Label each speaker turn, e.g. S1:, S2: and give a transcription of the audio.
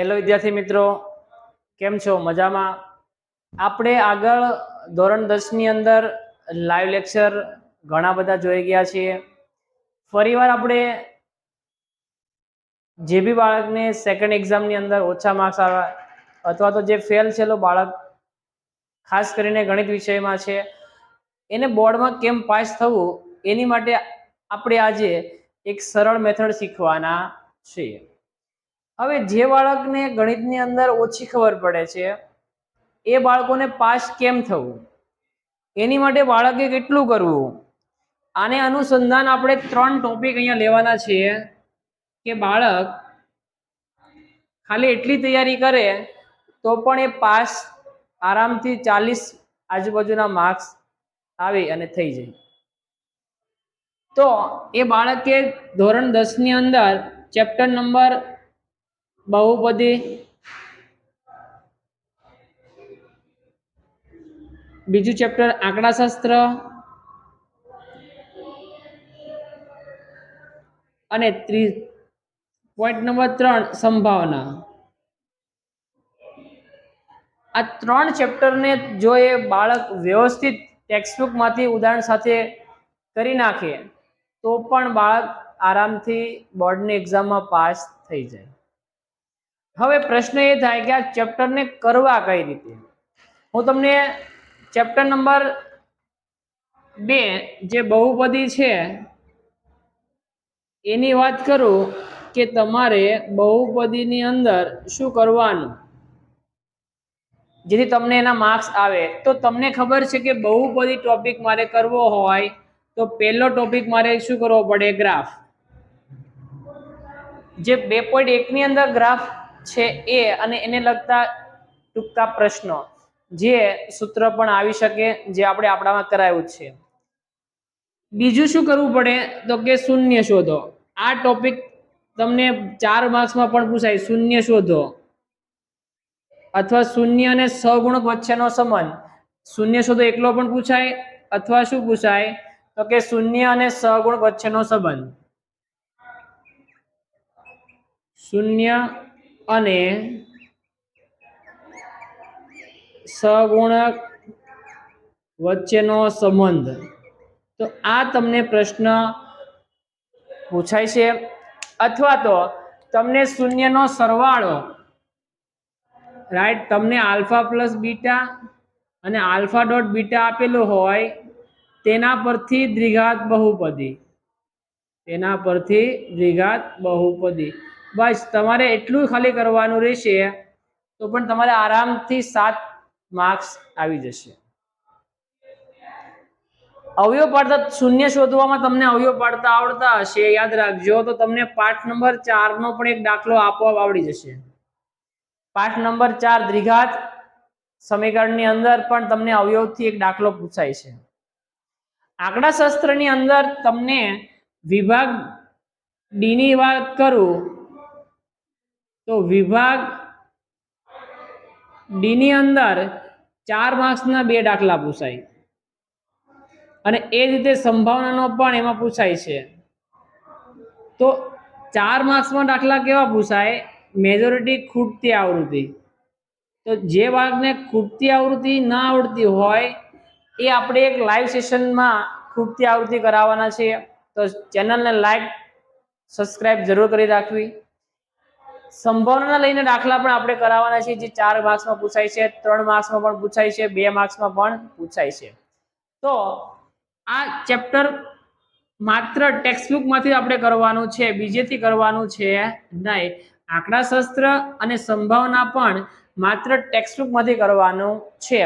S1: Hello વિદ્યાર્થી મિત્રો, કેમ છો? મજામાં? આપણે આગળ ધોરણ દસની અંદર લાઈવ લેક્ચર ઘણા બધા જોઈ ગયા છીએ. ફરીવાર આપણે જે બી બાળકને સેકન્ડ એક્ઝામની અંદર ઓછા માર્ક્સ આવ્યા અથવા તો જે ફેલ છેલો બાળક, ખાસ કરીને ગણિત વિષયમાં છે, એને બોર્ડમાં કેમ પાસ થવું, એની માટે આપણે આજે એક સરળ મેથડ શીખવાના છીએ. હવે જે બાળકને ગણિતની અંદર ઓછી ખબર પડે છે, એ બાળકોને પાસ કેમ થવું? એની માટે બાળકે કેટલું કરવું? આને અનુસંધાન આપણે ત્રણ ટોપિક અહીંયા લેવાના છીએ કે બાળક ખાલી એટલી તૈયારી કરે તો પણ એ પાસ આરામથી ચાલીસ આજુબાજુના માર્ક્સ આવે અને થઈ જાય. તો એ બાળકે ધોરણ દસની અંદર ચેપ્ટર નંબર બહુપદી બીજું ચેપ્ટર આંકડાશાસ્ત્ર. અને ત્રી પોઈન્ટ નંબર ત્રણ, સંભાવના. આ ત્રણ ચેપ્ટરને જો એ બાળક વ્યવસ્થિત ટેક્સ્ટબુકમાંથી ઉદાહરણ સાથે કરી નાખે, તો પણ બાળક આરામથી બોર્ડની એક્ઝામમાં પાસ થઈ જાય. હવે પ્રશ્ન એ થાય કે આ ચેપ્ટરને કરવા કઈ રીતે? હું તમને ચેપ્ટર નંબર બે જે બહુપદી છે, એની વાત કરું કે તમારે બહુપદીની અંદર શું કરવાનું? જેથી તમને એના માર્ક્સ આવે. તો તમને ખબર છે કે બહુપદી ટોપિક મારે કરવો હોય, તો પહેલો ટોપિક મારે શું કરવો પડે? ગ્રાફ જે બે પોઈન્ટ એકની અંદર ગ્રાફ છે એ અને એને લગતા ટૂંકા પ્રશ્નો. જે સૂત્ર પણ આવી શકે જે આપણે આપણામાં કરાયું છે. બીજું શું કરવું પડે? તો કે શૂન્ય શોધો. આ ટોપિક તમને ચાર માર્ક્સમાં પણ પૂછાય. શૂન્ય શોધો. અથવા શૂન્ય અને સગુણક વચ્ચેનો સંબંધ. શૂન્ય શોધો એકલો પણ પૂછાય અથવા શું પૂછાય? તો કે શૂન્ય અને સહગુણક વચ્ચેનો સંબંધ. શૂન્ય અને સગુણક વચ્ચેનો સંબંધ. તો આ તમને પ્રશ્ન પૂછાય છે. અથવા તો તમને શૂન્યનો સરવાળો. રાઈટ તમને આલ્ફા પ્લસ બીટા અને આલ્ફા ડોટ બીટા આપેલું હોય, તેના પરથી દ્વિઘાત બહુપદી. તેના પરથી દ્વિઘાત બહુપદી. બસ, તમારે એટલું ખાલી કરવાનું રહેશે, તો પણ તમારે આરામથી સાત માર્ક્સ આવી જશે. અવયવ પાડતા શૂન્ય શોધવામાં તમને અવયવ પાડતા આવડતા હશે, યાદ રાખજો. તો તમને પાઠ નંબર ચારનો પણ એક દાખલો આપોઆપ આવડી જશે. પાઠ નંબર ચાર, દ્વિઘાત સમીકરણની અંદર પણ તમને અવયવથી એક દાખલો પૂછાય છે. આંકડાશાસ્ત્રની અંદર તમને વિભાગ ડી ની વાત કરું તો વિભાગ ડીની અંદર ચાર માર્ક્સના બે દાખલા પૂછાય. અને એ જ રીતે સંભાવનાનો પણ એમાં પૂછાય છે. તો ચાર માર્ક્સમાં દાખલા કેવા પૂછાય? મેજોરિટી ખૂટતી આવૃત્તિ. તો જે બાળકને ખૂટતી આવૃત્તિ ના આવડતી હોય, એ આપણે એક લાઈવ સેશનમાં ખૂટતી આવૃત્તિ કરાવવાના છે. તો ચેનલને લાઈક સબસ્ક્રાઈબ જરૂર કરી રાખવી. સંભાવના લઈને દાખલા પણ આપણે કરાવવાના છે જે ચાર માર્ક્સમાં પૂછાય છે, ત્રણ માર્ક્સમાં પણ પૂછાય છે, બે માર્ક્સમાં પણ પૂછાય છે. તો આ ચેપ્ટર માત્ર ટેક્સ્ટબુકમાંથી આપણે કરવાનું છે, બીજેથી કરવાનું છે નહીં. આંકડાશાસ્ત્ર અને સંભાવના પણ માત્ર ટેક્સ્ટબુકમાંથી કરવાનું છે.